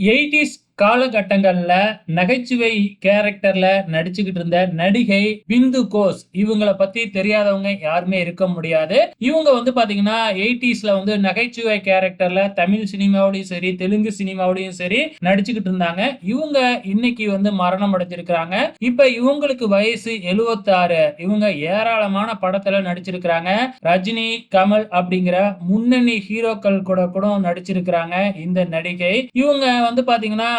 80s காலகட்டங்கள்ல நகைச்சுவை கேரக்டர்ல நடிச்சுக்கிட்டு இருந்த நடிகை பிந்து கோஸ். இவங்களை பத்தி தெரியாதவங்க யாருமே இருக்க முடியாது. இவங்க வந்து பாத்தீங்கன்னா எயிட்டிஸ்ல வந்து நகைச்சுவை கேரக்டர்ல தமிழ் சினிமாவோடையும் சரி தெலுங்கு சினிமாவோடையும் சரி நடிச்சுக்கிட்டு இருந்தாங்க இவங்க இன்னைக்கு வந்து மரணம் அடைஞ்சிருக்கிறாங்க. இப்ப இவங்களுக்கு வயசு 76 இவங்க ஏராளமான படத்துல நடிச்சிருக்கிறாங்க. ரஜினி கமல் அப்படிங்கிற முன்னணி ஹீரோக்கள் கூட கூட நடிச்சிருக்கிறாங்க இந்த நடிகை. இவங்க வந்து பாத்தீங்கன்னா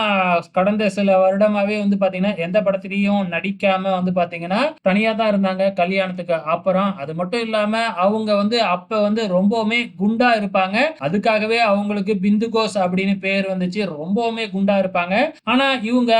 கடந்த சில வருடமாவே வந்து பாத்தீங்கன்னா எந்த படத்திலையும் நடிக்காம வந்து பாத்தீங்கன்னா தனியா தான் இருந்தாங்க கல்யாணத்துக்கு அப்புறம். அது மட்டும் இல்லாம அவங்க வந்து அப்ப வந்து ரொம்பவுமே குண்டா இருப்பாங்க. அதுக்காகவே அவங்களுக்கு பிந்து கோஸ் அப்படின்னு பேர் வந்துச்சு. ரொம்பவுமே குண்டா இருப்பாங்க. ஆனா இவங்க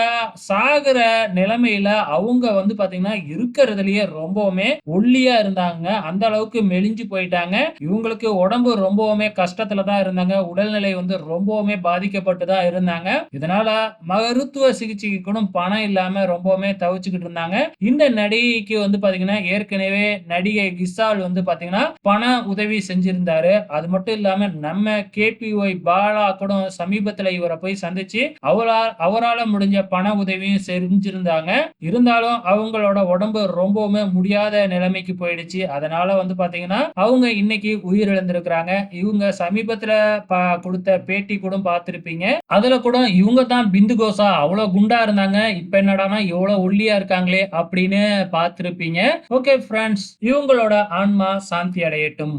சாகுற நிலைமையில அவங்க வந்து பாத்தீங்கன்னா இருக்கிறதுலயே ரொம்பவுமே ஒல்லியா இருந்தாங்க. அந்த அளவுக்கு மெலிஞ்சு போயிட்டாங்க. இவங்களுக்கு உடம்பு ரொம்பவுமே கஷ்டத்துல தான் இருந்தாங்க. உடல்நிலை வந்து ரொம்பவுமே பாதிக்கப்பட்டு தான் இருந்தாங்க. இதனால மருத்துவ சிகிச்சைக்கு கூட பணம் இல்லாம ரொம்பவுமே தவிச்சுக்கிட்டு இருந்தாங்க. இந்த நடிகைக்கு வந்து பாத்தீங்கன்னா ஏற்கனவே நடிகை கிசால் வந்து பாத்தீங்கன்னா பண உதவி செஞ்சிருந்தாரு. அது மட்டும் இல்லாம நம்ம கேபிஒய் பாலா கூட சமீபத்துல இவரை போய் சந்திச்சு அவரால் அவரால முடிஞ்ச பண உதவியும் செஞ்சிருந்தாங்க. இருந்தாலும் அவங்களோட உடம்பு ரொம்பவுமே முடியாத நிலைமைக்கு போயிடுச்சு. அதனால வந்து பாத்தீங்கன்னா அவங்க இன்னைக்கு உயிரிழந்திருக்கிறாங்க. இவங்க சமீபத்துல கொடுத்த பேட்டி கூட பார்த்திருப்பீங்க. அதுல கூட இவங்க தான் பிந்து கோசா அவ்வளவு குண்டா இருந்தாங்க. இப்ப என்னடானா எவ்வளவு ஒல்லியா இருக்காங்களே அப்படின்னு பார்த்திருப்பீங்க. ஓகே ஃப்ரெண்ட்ஸ் இவங்களோட ஆன்மா சாந்தி அடையட்டும்.